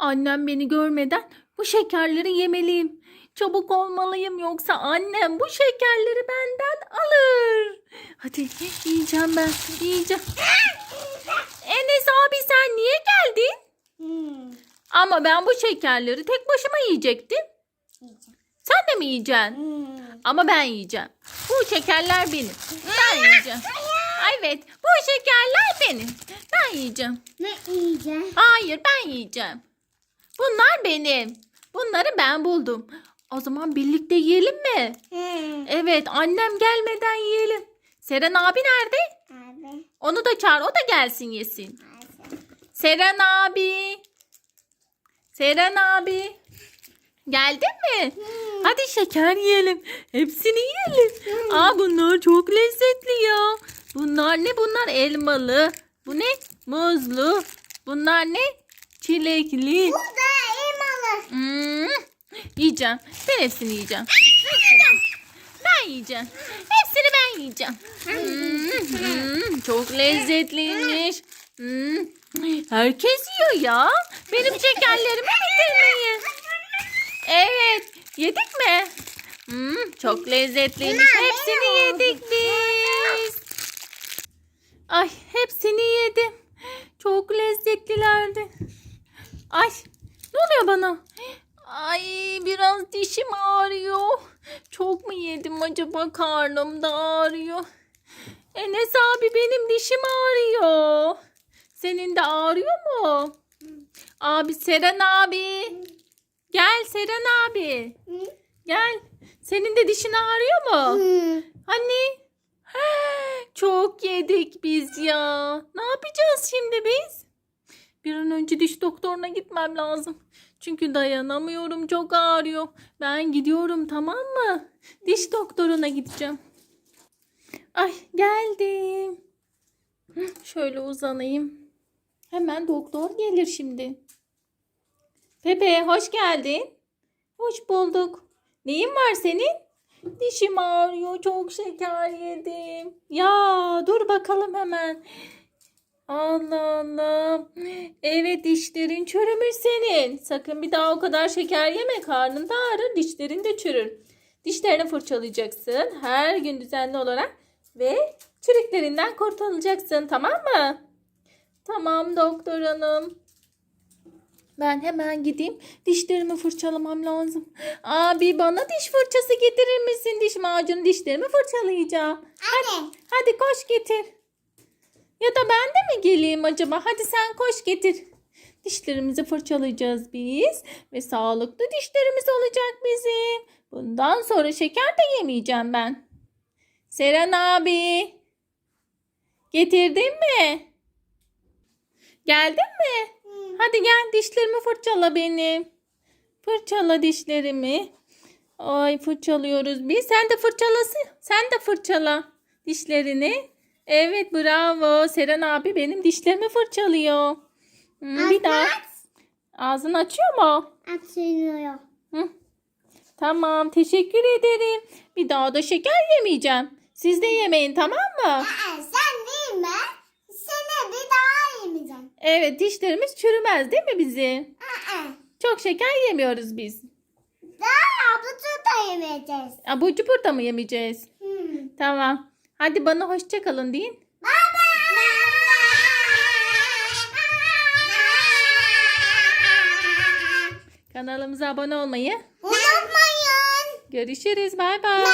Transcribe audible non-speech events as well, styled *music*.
Annem beni görmeden bu şekerleri yemeliyim. Çabuk olmalıyım yoksa annem bu şekerleri benden alır. Hadi yiyeceğim ben yiyeceğim. *laughs* Enes abi sen niye geldin? Hmm. Ama ben bu şekerleri tek başıma yiyecektim. Yiyeceğim. Sen de mi yiyeceksin? Hmm. Ama ben yiyeceğim. Bu şekerler benim. Ben yiyeceğim. Evet bu şekerler benim. Ben yiyeceğim. Ne yiyeceğim? Hayır ben yiyeceğim. Bunlar benim. Bunları ben buldum. O zaman birlikte yiyelim mi? Hmm. Evet annem gelmeden yiyelim. Seren abi nerede? Abi. Onu da çağır o da gelsin yesin. Abi. Seren abi. Seren abi. Geldin mi? Hadi şeker yiyelim. Hepsini yiyelim. Aa bunlar çok lezzetli ya. Bunlar ne? Bunlar elmalı. Bu ne? Muzlu. Bunlar ne? Çilekli. Bu da elmalı. Hmm. Yiyeceğim. Ben hepsini yiyeceğim. Ben yiyeceğim. Hepsini ben yiyeceğim. Hmm, hmm, çok lezzetliymiş. Hmm. Herkes yiyor ya. Benim şekerlerimi bitirmeyin. Evet. Yedik mi? Hmm, çok lezzetliymiş. Hepsini yedik biz. Ay hepsini yedim. Çok lezzetlilerdi. Ay ne oluyor bana? Ay biraz dişim ağrıyor. Çok mu yedim acaba karnım da ağrıyor. Enes abi benim dişim ağrıyor. Senin de ağrıyor mu? Abi Seren abi. Gel Seren abi. Gel. Senin de dişin ağrıyor mu? Hani? Çok yedik biz ya. Ne yapacağız şimdi biz? Bir an önce diş doktoruna gitmem lazım. Çünkü dayanamıyorum çok ağrıyor. Ben gidiyorum tamam mı? Diş doktoruna gideceğim. Ay geldim. Şöyle uzanayım. Hemen doktor gelir şimdi. Pepe hoş geldin. Hoş bulduk. Neyin var senin? Dişim ağrıyor. Çok şeker yedim. Ya dur bakalım hemen. Allah Allah. Evet dişlerin çürümüş senin. Sakın bir daha o kadar şeker yeme. Karnın da ağrır. Dişlerin de çürür. Dişlerini fırçalayacaksın. Her gün düzenli olarak. Ve çürüklerinden kurtulacaksın. Tamam mı? Tamam doktor hanım. Ben hemen gideyim. Dişlerimi fırçalamam lazım. Abi bana diş fırçası getirir misin? Diş macunu dişlerimi fırçalayacağım. Anne. Hadi koş getir. Ya da ben de mi geleyim acaba? Hadi sen koş getir. Dişlerimizi fırçalayacağız biz. Ve sağlıklı dişlerimiz olacak bizim. Bundan sonra şeker de yemeyeceğim ben. Seren abi. Getirdin mi? Geldin mi? Hadi gel dişlerimi fırçala benim. Fırçala dişlerimi. Ay fırçalıyoruz biz. Sen de fırçalasın. Sen de fırçala dişlerini. Evet bravo. Seren abi benim dişlerimi fırçalıyor. Hmm, bir daha. Ağzını açıyor mu? Açılıyor. Hı. Tamam teşekkür ederim. Bir daha da şeker yemeyeceğim. Siz de yemeyin tamam mı? Aa, sen değil mi? Seni bir daha yemeyeceğim. Evet dişlerimiz çürümez değil mi bizim? Aa, Çok şeker yemiyoruz biz. daha abucu da yemeyeceğiz. Abur cubur da mı yemeyeceğiz? Hmm. Tamam. Hadi bana hoşça kalın deyin. Baba. Kanalımıza abone olmayı. Unutmayın. Görüşürüz. Bay bay.